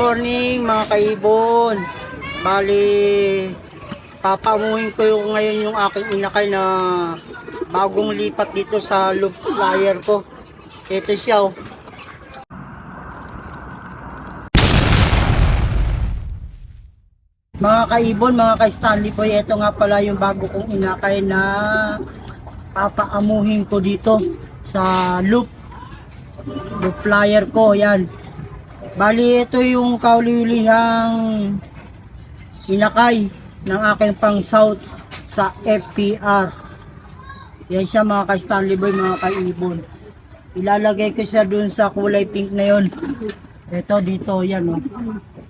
morning mga kaibon. Bali, papamuhin ko yung ngayon yung aking inakay na bagong lipat dito sa loop flyer ko. Ito siya oh. Mga kaibon, mga ka-Stanley Boy, ito nga pala yung bago kong inakay na papaamuhin ko dito sa loop. Loop flyer ko, yan. Bali, ito yung kaulilihang inakay ng aking pang south sa FPR. Yan siya mga ka-Stanley Boy, mga kaibon. Ilalagay ko siya dun sa kulay pink na yon. Ito dito, yan o.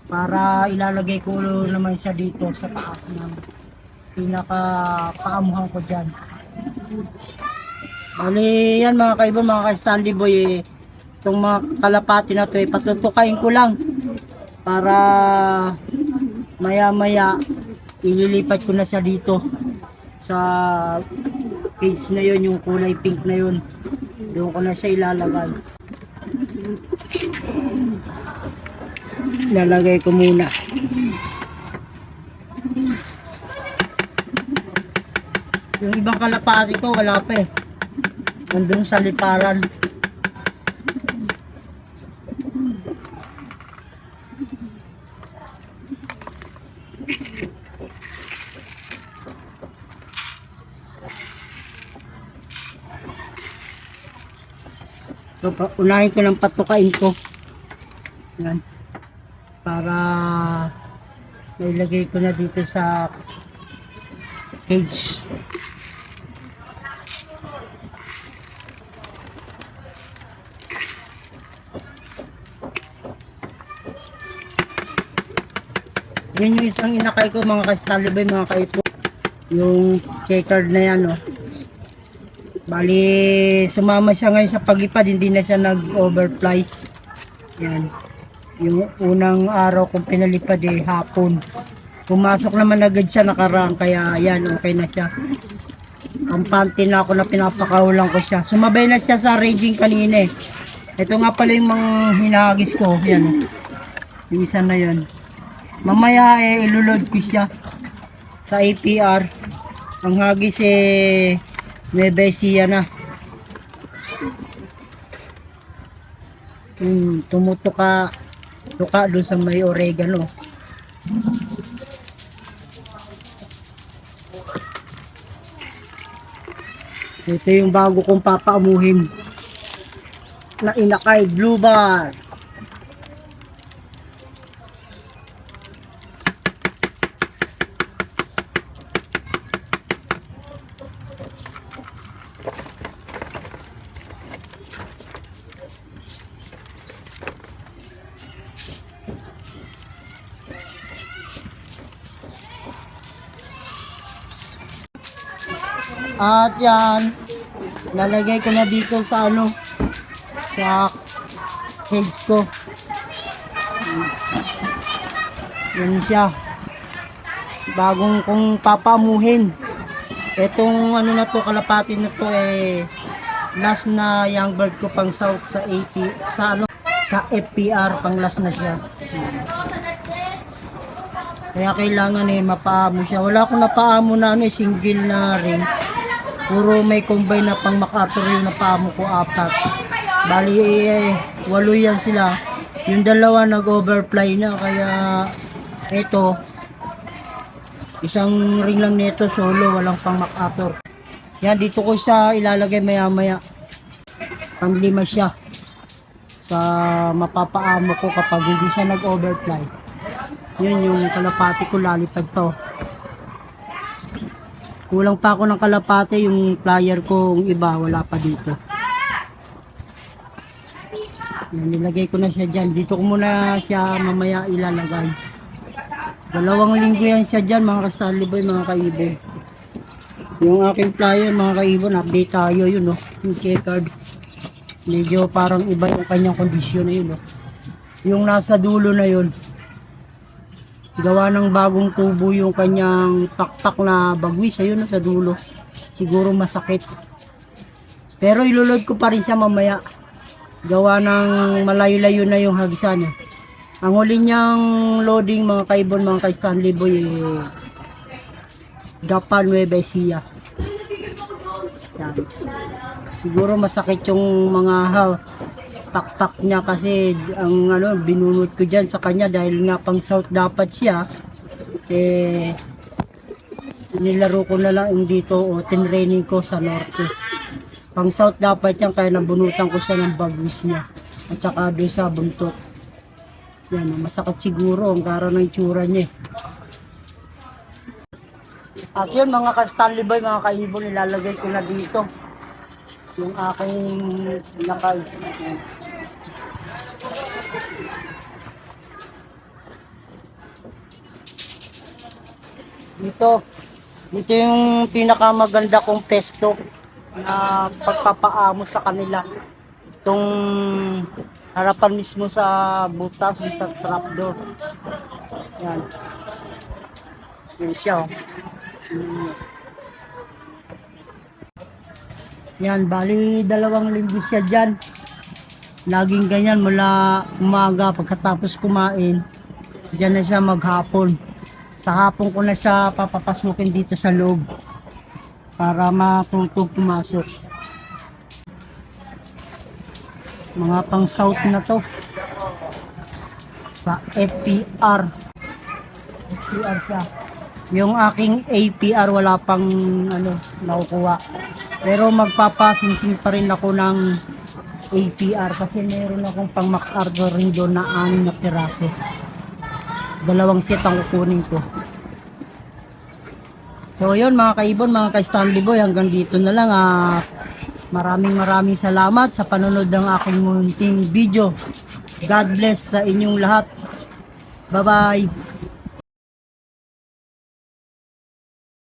Para ilalagay ko naman siya dito sa taas ng pinaka paamuhan ko dyan. Bali, yan mga kaibon, mga ka-Stanley Boy, eh, itong mga kalapati na to, eh, patutukain ko lang para maya-maya ililipat ko na siya dito sa page na yon yung kulay pink na yon doon ko na siya ilalagay. Ilalagay ko muna. Yung ibang kalapati ko wala pa eh. Nandun sa liparan So, unahin ko ng patukain ko. Yan. Para nailagay ko na dito sa cage. Yan yung isang inakay ko mga kastalibay mga kaipo. Yung checkered na yan oh. Bali, sumama siya ngayon sa paglipad, hindi na siya nag-overfly. Yan. Yung unang araw kong pinalipad eh, hapon. Pumasok naman agad siya nakaraan, kaya yan, okay na siya. Kampante na ako na pinapakahulan ko siya. Sumabay na siya sa raging kanina eh. Ito nga pala yung mga hinagis ko. Yan. Yung isa na yan. Mamaya eh, ilulod ko siya sa APR. Ang hagis eh, may besiya na. Hmm, tumutuka tuka doon sa may oregano. Ito yung bago kong papaamuhin na inakay blue bar. At yan, lalagay ko na dito sa ano, sa cage ko. Yan siya. Bagong kong papamuhin. Etong ano na to, kalapati na to eh, last na young bird ko pang south sa AP, sa ano, sa FPR, pang last na siya. Kaya kailangan eh, mapaamo siya. Wala akong napaamo na ano eh, single na ring. Puro may combine na pang MacArthur yung napaamo ko apat. Bali, eh, walo yan sila. Yung dalawa nag-overfly na, kaya ito, isang ring lang nito solo, walang pang MacArthur. Yan, dito ko siya ilalagay maya-maya. Panglima siya sa mapapaamo ko kapag hindi siya nag-overfly. Yun yung kalapati ko lalipad pa. oh. Kulang pa ako ng kalapati, yung flyer ko yung iba wala pa dito. Yan, nilagay ko na siya dyan. Dito ko muna siya mamaya ilalagay. Dalawang linggo yan siya dyan mga ka-Stanley Boy, mga kaibon. Yung aking flyer mga kaibon, update tayo yun no. Yung checkered. Medyo parang iba yung kanyang kondisyon na yun no. Yung nasa dulo na yun, gawa ng bagong tubo yung kanyang pakpak na bagwis ayun no, sa dulo. Siguro masakit. Pero ilulod ko pa rin siya mamaya. Gawa ng malayo-layo na yung hagisan niya. Ang huli niyang loading mga kaibon, mga kay Stanley Boy, eh, Gapan Nueva Ecija. Siguro masakit yung mga ha, taktak niya kasi ang ano binunod ko diyan sa kanya dahil nga pang south dapat siya eh nilaro ko na lang yung dito o tinraining ko sa norte. Pang south dapat yan kaya nabunutan ko siya ng bagwis niya at saka doon sa buntot. Yan, masakit siguro ang karon ng itsura niya. eh. At yun mga ka-Stanley Boy, mga kaibon, ilalagay ko na dito yung aking nakal. Dito, dito yung pinakamaganda kong pesto na pagpapaamo sa kanila. Itong harapan mismo sa butas, sa trapdoor. Yan. Yan siya. oh. Yan, bali dalawang linggo siya dyan. Laging ganyan mula umaga pagkatapos kumain. Diyan na siya maghapon. Sa hapon ko na siya papapasukin dito sa loob para matutong pumasok. Mga pang south na to. Sa FPR. FPR siya. Yung aking APR wala pang ano nakukuha. Pero magpapasingsing pa rin ako ng APR kasi meron akong pang MacArthur rin doon na anim na piraso. Dalawang set ang kukunin ko. So yun mga kaibon, mga ka-Stanley Boy, hanggang dito na lang. ah maraming maraming salamat sa panonood ng aking munting video. God bless sa inyong lahat. Bye-bye.